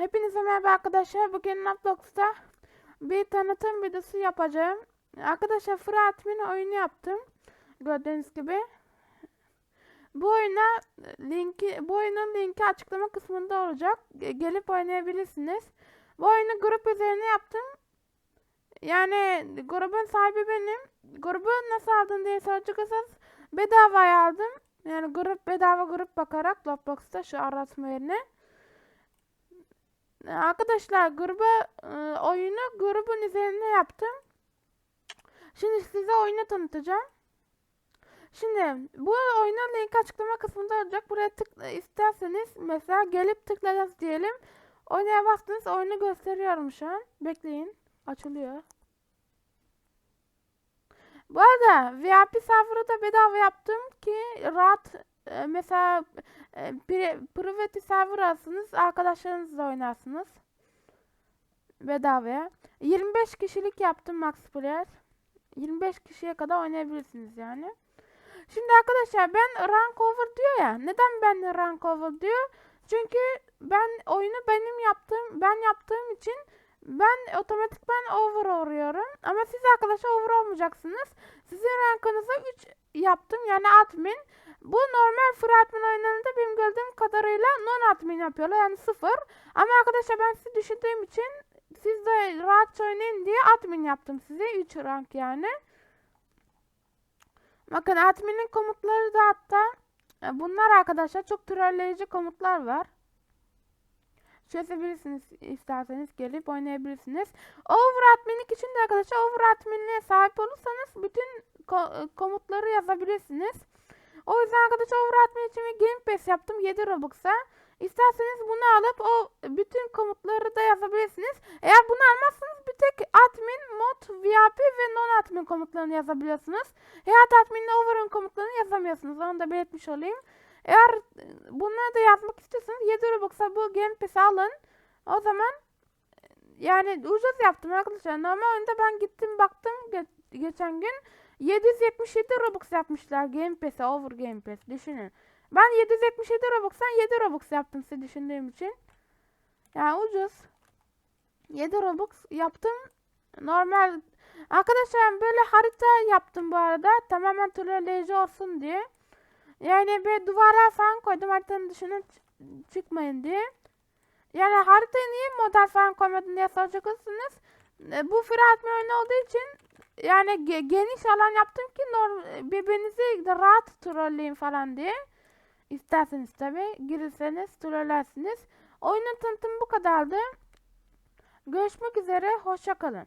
Hepinize merhaba arkadaşlar. Bugün Roblox'ta bir tanıtım videosu yapacağım. Arkadaşlar Free Admin oyunu yaptım. Gördüğünüz gibi. Bu oyuna linki bu oyunun linki açıklama kısmında olacak. Ge- Gelip oynayabilirsiniz. Bu oyunu grup üzerine yaptım. Yani grubun sahibi benim. Grubu nasıl aldın diye soracaksanız bedavaya aldım. Yani grup bedava grup bakarak Roblox'ta şu aratma yerine. Ee, Arkadaşlar gruba e, oyunu grubun üzerinde yaptım. Şimdi size oyunu tanıtacağım. Şimdi bu oyunun link açıklama kısmında olacak. Buraya tık isterseniz mesela gelip tıkladınız diyelim. Oynaya bastınız oyunu gösteriyorum şu an. Bekleyin. Açılıyor. Bu arada VIP server'ı da bedava yaptım ki rahat e, mesela e, pri- private server alsınız arkadaşlarınızla oynarsınız. Bedavaya. 25 kişilik yaptım max player. 25 kişiye kadar oynayabilirsiniz yani. Şimdi arkadaşlar ben rank over diyor ya. Neden ben rank over diyor? Çünkü ben oyunu benim yaptığım ben yaptığım için ben otomatikman over oluyorum. Ama siz arkadaşlar over olmayacaksınız. Sizin rankınızı 3 yaptım yani admin. Bu normal free admin oyunlarında benim gördüğüm kadarıyla non admin yapıyorlar yani sıfır. Ama arkadaşlar ben sizi düşündüğüm için siz de rahat oynayın diye admin yaptım size 3 rank yani. Bakın adminin komutları da hatta e, bunlar arkadaşlar çok trolleyici komutlar var. Çözebilirsiniz isterseniz gelip oynayabilirsiniz. Over adminlik için de arkadaşlar over adminliğe sahip olursanız bütün ko- komutları yazabilirsiniz. O yüzden arkadaşlar over admin için bir game pass yaptım 7 Robux'a. İsterseniz bunu alıp o bütün komutları da yazabilirsiniz. Eğer bunu almazsanız bir tek admin, mod, VIP ve non admin komutlarını yazabiliyorsunuz. Hayat admin ile over'ın komutlarını yazamıyorsunuz. Onu da belirtmiş olayım. Eğer bunları da yazmak istiyorsanız 7 Robux'a bu Game Pass'i alın. O zaman e, yani ucuz yaptım arkadaşlar. Normal oyunda ben gittim baktım ge- geçen gün 777 Robux yapmışlar Game Pass'e over Game Pass düşünün. Ben 777 Robux'tan 7 Robux yaptım size düşündüğüm için. Yani ucuz. 7 Robux yaptım. Normal Arkadaşlar böyle harita yaptım bu arada. Tamamen trolleyici olsun diye. Yani bir duvarlar falan koydum haritanın dışına çıkmayın diye. Yani haritayı niye model falan koymadın diye soracak olursanız e, bu admin oyunu olduğu için yani ge- geniş alan yaptım ki birbirinizi rahat trolleyin falan diye. İsterseniz tabi girirseniz trollersiniz. Oyunun tanıtımı bu kadardı. Görüşmek üzere hoşça kalın.